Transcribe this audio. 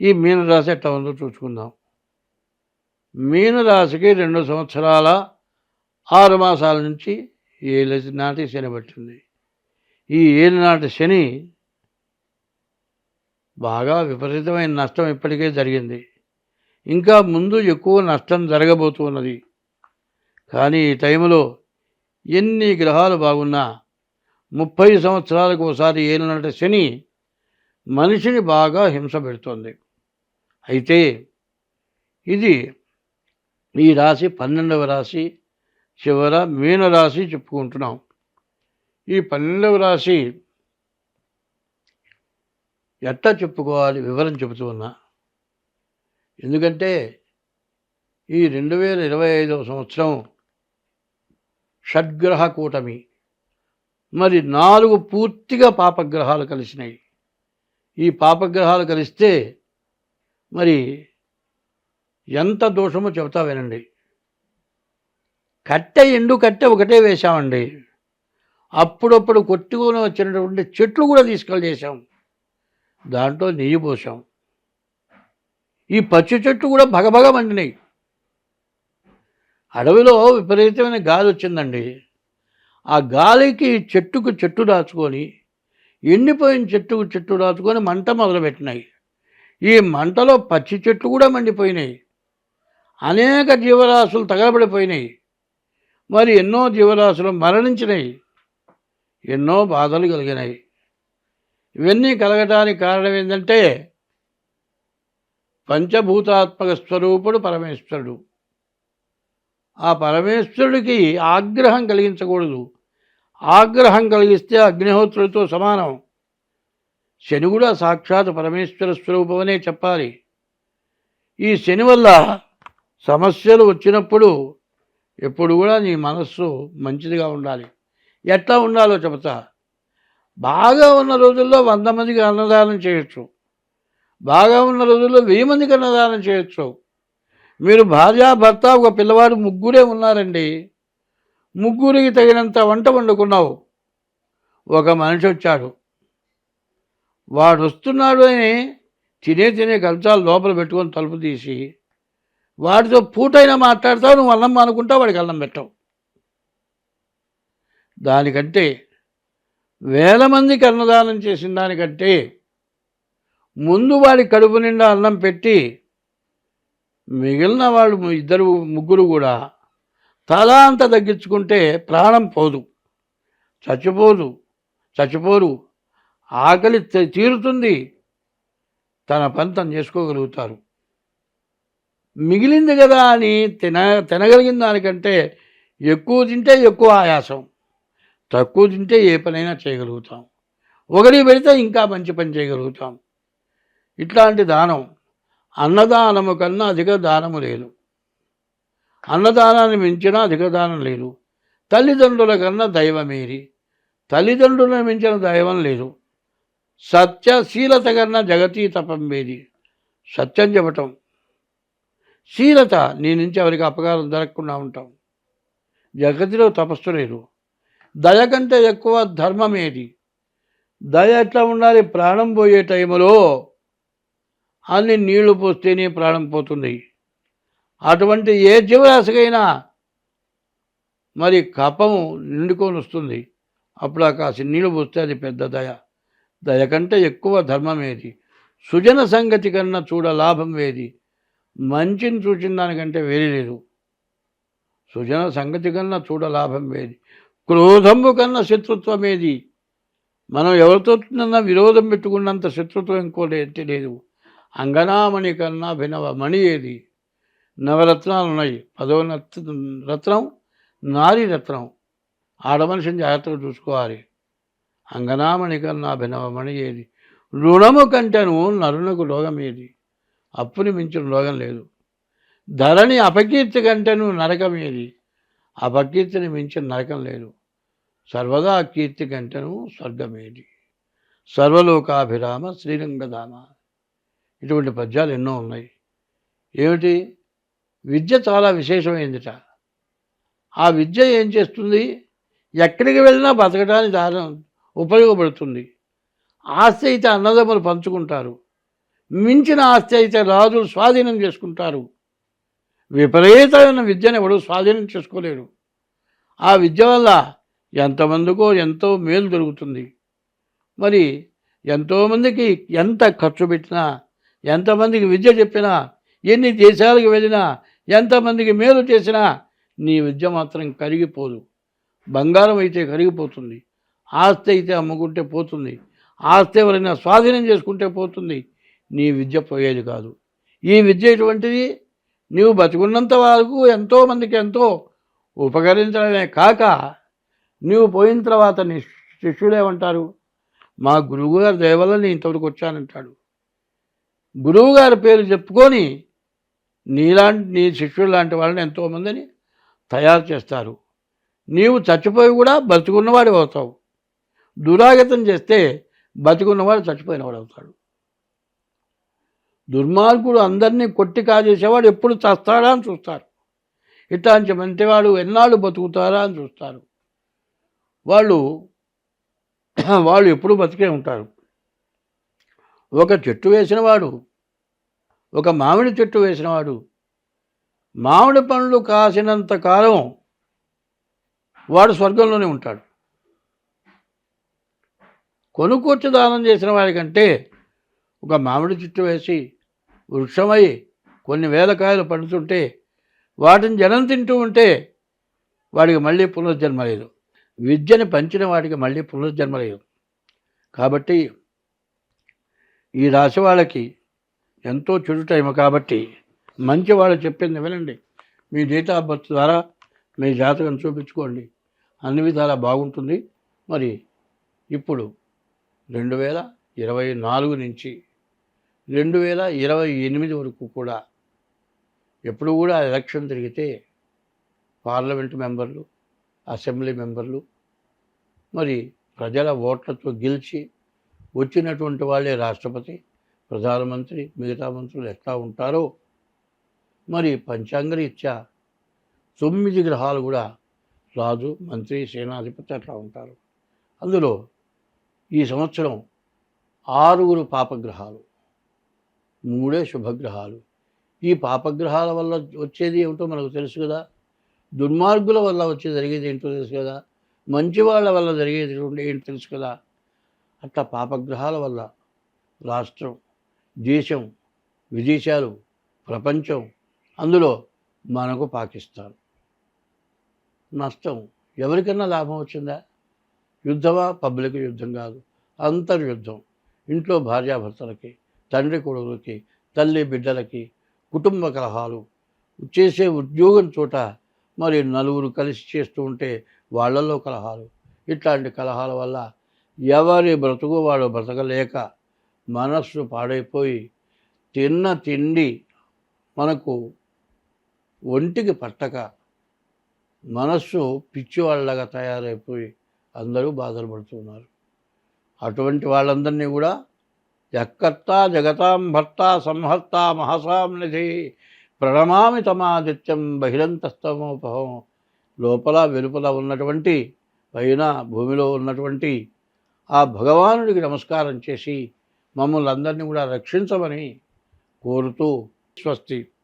ఈ మీనరాశి ఎట్లా ఉందో చూసుకుందాం. మీనరాశికి రెండు సంవత్సరాల ఆరు మాసాల నుంచి ఏళ్ళ నాటి శని పట్టింది ఈ ఏళ్ళ నాటి శని బాగా విపరీతమైన నష్టం ఇప్పటికే జరిగింది. ఇంకా ముందు ఎక్కువ నష్టం జరగబోతున్నది కానీ ఈ టైంలో ఎన్ని గ్రహాలు బాగున్నా ముప్పై సంవత్సరాలకు ఒకసారి ఏలినట్టు శని మనిషిని బాగా హింస పెడుతుంది. అయితే ఇది ఈ రాశి పన్నెండవ రాశి చివర మీన రాశి చెప్పుకుంటున్నాం. ఈ పన్నెండవ రాశి ఎట్లా చెప్పుకోవాలి? వివరం చెబుతూ ఉన్నా. ఎందుకంటే ఈ రెండు వేల ఇరవై ఐదవ సంవత్సరం షడ్గ్రహ కూటమి. మరి నాలుగు పూర్తిగా పాపగ్రహాలు కలిసినాయి. ఈ పాపగ్రహాలు కలిస్తే మరి ఎంత దోషమో చెబుతా వినండి. కట్టె ఎండు కట్టె ఒకటే వేశామండి. అప్పుడప్పుడు కొట్టుకొని వచ్చినటువంటి చెట్లు కూడా తీసుకెళ్ళి చేశాం. దాంట్లో నెయ్యి పోసాం. ఈ పచ్చి చెట్లు కూడా భగభగ మండినాయి. అడవిలో విపరీతమైన గాలి వచ్చిందండి. ఆ గాలికి చెట్టుకు చెట్టు దాచుకొని ఎండిపోయిన చెట్టుకు చెట్టు దాచుకొని మంట మొదలుపెట్టినాయి. ఈ మంటలో పచ్చి చెట్లు కూడా మండిపోయినాయి. అనేక జీవరాశులు తగలబడిపోయినాయి. మరి ఎన్నో జీవరాశులు మరణించినాయి. ఎన్నో బాధలు కలిగినాయి. ఇవన్నీ కలగటానికి కారణం ఏంటంటే పంచభూతాత్మక స్వరూపుడు పరమేశ్వరుడు. ఆ పరమేశ్వరుడికి ఆగ్రహం కలిగించకూడదు. ఆగ్రహం కలిగిస్తే అగ్నిహోత్రుడితో సమానం. శని కూడా సాక్షాత్ పరమేశ్వర స్వరూపమనే చెప్పాలి. ఈ శని వల్ల సమస్యలు వచ్చినప్పుడు ఎప్పుడు కూడా నీ మనస్సు మంచిదిగా ఉండాలి. ఎట్లా ఉండాలో చెబుతా. బాగా ఉన్న రోజుల్లో వంద మందికి అన్నదానం చేయొచ్చు. బాగా ఉన్న రోజుల్లో వెయ్యి మందికి అన్నదానం చేయొచ్చు. మీరు భార్య భర్త ఒక పిల్లవాడు ముగ్గురే ఉన్నారండి. ముగ్గురికి తగినంత వంట వండుకున్నావు. ఒక మనిషి వచ్చాడు. వాడు వస్తున్నాడు అని తినే తినే కంచాలు లోపల పెట్టుకొని తలుపు తీసి వాడితో పూటైనా మాట్లాడతావు నువ్వు అన్నం అనుకుంటా వాడికి అన్నం పెట్టావు. దానికంటే వేల మందికి అన్నదానం చేసిన దానికంటే ముందు వాడి కడుపు నిండా అన్నం పెట్టి మిగిలిన వాళ్ళు ఇద్దరు ముగ్గురు కూడా తలా అంత తగ్గించుకుంటే ప్రాణం పోదు. చచ్చిపోదు. చచ్చిపోరు. ఆకలి తీ- తీరుతుంది. తన పని తను చేసుకోగలుగుతారు. మిగిలింది కదా అని తిన తినగలిగిన దానికంటే ఎక్కువ తింటే ఎక్కువ ఆయాసం. తక్కువ తింటే ఏ పనైనా చేయగలుగుతాం. ఒకటి పెడితే ఇంకా మంచి పని చేయగలుగుతాం. ఇట్లాంటి దానం. అన్నదానము కన్నా అధిక దానము లేదు. అన్నదానాన్ని మించిన అధిక దానం లేదు. తల్లిదండ్రుల కన్నా దైవమేరి. తల్లిదండ్రులను మించిన దైవం లేదు. సత్యశీలత కన్నా జగతీ తపం వేది. సత్యం చెప్పటం. శీలత నీ నుంచి ఎవరికి అపకారం జరగకుండా ఉంటాం. జగతిలో తపస్సు లేదు. దయ కంటే ఎక్కువ ధర్మం ఏది? దయ ఎట్లా ఉండాలి? ప్రాణం పోయే టైంలో అన్ని నీళ్ళు పోస్తేనే ప్రాణం పోతుంది. అటువంటి ఏ జీవరాశికైనా మరి కపము నిండుకొని వస్తుంది. అప్పుడు ఆ కాసి నీళ్ళు పోస్తే అది పెద్ద దయ. దయ కంటే ఎక్కువ ధర్మం ఏది సుజన సంగతి కన్నా చూడ లాభం వేది? మంచిని చూచిన దానికంటే వేరే లేదు. సుజన సంగతి కన్నా చూడ లాభం వేది? క్రోధము కన్నా శత్రుత్వం ఏది మనం ఎవరితో విరోధం పెట్టుకున్నంత శత్రుత్వం ఇంకోటి లేదు. అంగనామణి కన్నా భినవ మణి ఏది? నవరత్నాలు ఉన్నాయి. పదో రత్నం నారీ రత్నం. ఆడమనిషిని జాగ్రత్తగా చూసుకోవాలి. అంగనామణి కన్నా భినవమణి ఏది రుణము కంటేను నరునకు రోగమేది అప్పుని మించిన రోగం లేదు. ధరణి అపకీర్తి కంటేను నరకం ఏది అపకీర్తిని మించిన నరకం లేదు. సర్వదా కీర్తి కంటేను స్వర్గమేది. సర్వలోకాభిరామ శ్రీరంగధామ. ఇటువంటి పద్యాలు ఎన్నో ఉన్నాయి. ఏమిటి? విద్య చాలా విశేషమైందిట. ఆ విద్య ఏం చేస్తుంది? ఎక్కడికి వెళ్ళినా బతకడానికి దారం ఉపయోగపడుతుంది. ఆస్తి అయితే అన్నదమ్ములు పంచుకుంటారు. మించిన ఆస్తి అయితే రాజులు స్వాధీనం చేసుకుంటారు. విపరీతమైన విద్యను ఎవడు స్వాధీనం చేసుకోలేడు. ఆ విద్య వల్ల ఎంతమందికో ఎంతో మేలు జరుగుతుంది మరి ఎంతోమందికి ఎంత ఖర్చు పెట్టినా ఎంతమందికి విద్య చెప్పినా ఎన్ని దేశాలకు వెళ్ళినా ఎంతమందికి మేలు చేసినా నీ విద్య మాత్రం కరిగిపోదు. బంగారం అయితే కరిగిపోతుంది. ఆస్తి అయితే అమ్ముకుంటే పోతుంది. ఆస్తి ఎవరైనా స్వాధీనం చేసుకుంటే పోతుంది. నీ విద్య పోయేది కాదు. ఈ విద్య ఎటువంటిది? నీవు బతుకున్నంత వరకు ఎంతోమందికి ఎంతో ఉపకరించడమే కాక నీవు పోయిన తర్వాత నీ శిష్యులేమంటారు మా గురువుగారు దయవల్ల నేను ఇంతవరకు వచ్చానంటాడు. గురువుగారి పేరు చెప్పుకొని నీలాంటి నీ శిష్యులు లాంటి వాళ్ళని ఎంతోమందిని తయారు చేస్తారు. నీవు చచ్చిపోయి కూడా బతుకున్నవాడు అవుతావు. దురాగతం చేస్తే బతుకున్నవాడు చచ్చిపోయినవాడు అవుతాడు. దుర్మార్గుడు అందరినీ కొట్టి కాజేసేవాడు ఎప్పుడు చస్తాడా అని చూస్తారు. ఇట్లాంటి మంచివాడు ఎన్నాళ్ళు బతుకుతారా అని చూస్తారు. వాళ్ళు వాళ్ళు ఎప్పుడు బతికే ఉంటారు. ఒక చెట్టు వేసినవాడు ఒక మామిడి చెట్టు వేసినవాడు మామిడి పండ్లు కాసినంత కాలం వాడు స్వర్గంలోనే ఉంటాడు. కొనుక్కొచ్చి దానం చేసిన వాడికంటే ఒక మామిడి చెట్టు వేసి వృక్షమై కొన్ని వేల కాయలు పండుతుంటే వాటిని జనం తింటూ ఉంటే వాడికి మళ్ళీ పునర్జన్మ లేదు. విద్యని పంచిన వాడికి మళ్ళీ పునర్జన్మ లేదు. కాబట్టి ఈ రాశి వాళ్ళకి ఎంతో చెడు టైం కాబట్టి మంచి వాళ్ళు చెప్పింది వినండి. మీ డేట్ ఆఫ్ బర్త్ ద్వారా మీ జాతకం చూపించుకోండి. అన్ని విధాలా బాగుంటుంది. మరి ఇప్పుడు రెండు వేల ఇరవై నాలుగు నుంచి రెండు వేల ఇరవై ఎనిమిది వరకు కూడా ఎప్పుడు కూడా ఎలక్షన్ జరిగితే పార్లమెంటు మెంబర్లు అసెంబ్లీ మెంబర్లు మరి ప్రజల ఓట్లతో గెలిచి వచ్చినటువంటి వాళ్ళే రాష్ట్రపతి ప్రధానమంత్రి మిగతా మంత్రులు ఎట్లా ఉంటారో మరి పంచాంగరీత్యా తొమ్మిది గ్రహాలు కూడా రాజు మంత్రి సేనాధిపతి అట్లా ఉంటారు. అందులో ఈ సంవత్సరం ఆరుగురు పాపగ్రహాలు మూడే శుభగ్రహాలు. ఈ పాపగ్రహాల వల్ల వచ్చేది ఏమిటో మనకు తెలుసు కదా. దుర్మార్గుల వల్ల వచ్చే జరిగేది ఏంటో తెలుసు కదా. మంచి వాళ్ళ వల్ల జరిగేది ఏంటో తెలుసు కదా. అట్లా పాపగ్రహాల వల్ల రాష్ట్రం దేశం విదేశాలు ప్రపంచం అందులో మనకు పాకిస్తాన్. నష్టం ఎవరికన్నా లాభం వచ్చిందా? యుద్ధమా? పబ్లిక్ యుద్ధం కాదు. అంతర్యుద్ధం. ఇంట్లో భార్యాభర్తలకి తండ్రి కొడుకులకి తల్లి బిడ్డలకి కుటుంబ కలహాలు. చేసే ఉద్యోగం చోట మరి నలుగురు కలిసి చేస్తూ ఉంటే వాళ్ళల్లో కలహాలు. ఇట్లాంటి కలహాల వల్ల ఎవరి బ్రతుకు వాడు బ్రతకలేక మనస్సు పాడైపోయి తిన్న తిండి మనకు ఒంటికి పట్టక మనస్సు పిచ్చివాళ్ళగా తయారైపోయి అందరూ బాధలు పడుతున్నారు. అటువంటి వాళ్ళందరినీ కూడా ఎక్కత్తా జగతాం భర్త సంహర్త మహసాం నిధి ప్రణమామి తమాదిత్యం బహిరంతస్తమోపహం. లోపల వెలుపల ఉన్నటువంటి పైన భూమిలో ఉన్నటువంటి ఆ భగవానుడికి నమస్కారం చేసి మమ్మల్ని అందరినీ కూడా రక్షించమని కోరుతూ స్వస్తి.